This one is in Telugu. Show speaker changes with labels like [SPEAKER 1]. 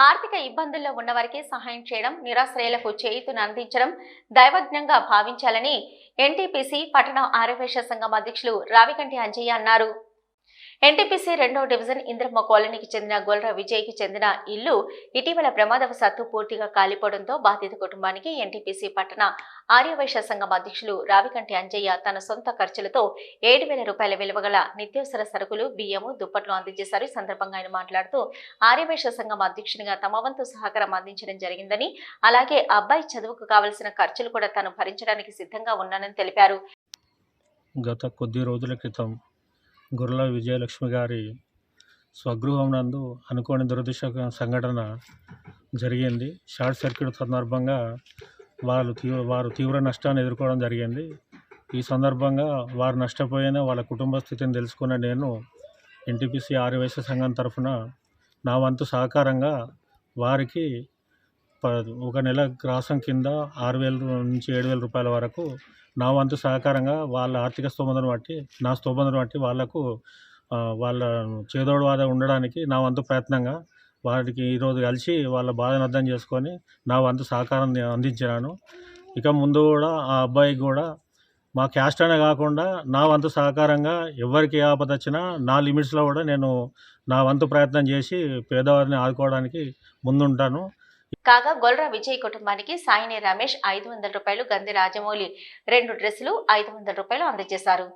[SPEAKER 1] ఆర్థిక ఇబ్బందుల్లో ఉన్నవారికి సహాయం చేయడం నిరాశ్రయులకు చేయుతును అందించడం దైవజ్ఞంగా భావించాలని ఎన్టీపీసీ పట్టణ ఆర్యవేశ సంఘం అధ్యక్షులు రావికంటి అంజయ్య అన్నారు. ఎన్టీపీసీ రెండవ డివిజన్ ఇంద్రమ్మ కాలనీకి చెందిన గొల్ర విజయ్కి చెందిన ఇల్లు ఇటీవల ప్రమాదవశాత్తు పూర్తిగా కాలిపోవడంతో బాధిత కుటుంబానికి ఎన్టీపీసీ పట్టణ ఆర్యవైశ్య సంఘం అధ్యక్షులు రావికంటి అంజయ్య తన సొంత ఖర్చులతో ఏడు వేల రూపాయల విలువగల నిత్యావసర సరుకులు బియ్యము దుప్పట్లు అందించేశారు. ఈ సందర్భంగా ఆయన మాట్లాడుతూ ఆర్యవైశ్య సంఘం అధ్యక్షునిగా తమ వంతు సహకారం అందించడం జరిగిందని అలాగే అబ్బాయి చదువుకు కావలసిన ఖర్చులు కూడా తాను భరించడానికి సిద్ధంగా ఉన్నానని తెలిపారు.
[SPEAKER 2] గత కొద్ది రోజుల క్రితం గుర్ల విజయలక్ష్మి గారి స్వగృహం నందు అనుకోని దురదృష్ట సంఘటన జరిగింది. షార్ట్ సర్క్యూట్ సందర్భంగా వాళ్ళు తీవ్ర వారు తీవ్ర నష్టాన్ని ఎదుర్కోవడం జరిగింది. ఈ సందర్భంగా వారు నష్టపోయిన వాళ్ళ కుటుంబ స్థితిని తెలుసుకున్న నేను ఎన్టీపీసీ ఆర్యవైశ్య సంఘం తరఫున నా వంతు సహకారంగా వారికి ప- ఒక నెల గ్రాసం కింద ఆరు వేల నుంచి ఏడు వేల రూపాయల వరకు నా వంతు సహకారంగా వాళ్ళ ఆర్థిక స్తోమతను బట్టి నా స్తోమతను బట్టి వాళ్ళకు వాళ్ళ చేదోడు వాద ఉండడానికి నా వంతు ప్రయత్నంగా వారికి ఈరోజు కలిసి వాళ్ళ బాధను అర్థం చేసుకొని నా వంతు సహకారం అందించినాను. ఇక ముందు కూడా ఆ అబ్బాయికి కూడా మా క్యాస్ట్ అనే కాకుండా నా వంతు సహకారంగా ఎవరికి ఏ ఆపద వచ్చినా నా లిమిట్స్లో కూడా నేను నా వంతు ప్రయత్నం చేసి పేదవారిని ఆదుకోవడానికి ముందుంటాను.
[SPEAKER 1] కాగా గొల్రా విజయ్ కుటుంబానికి సాయిని రమేష్ ఐదు వందల రూపాయలు గంది రాజమౌళి రెండు డ్రెస్సులు ఐదు వందల రూపాయలు అందజేశారు.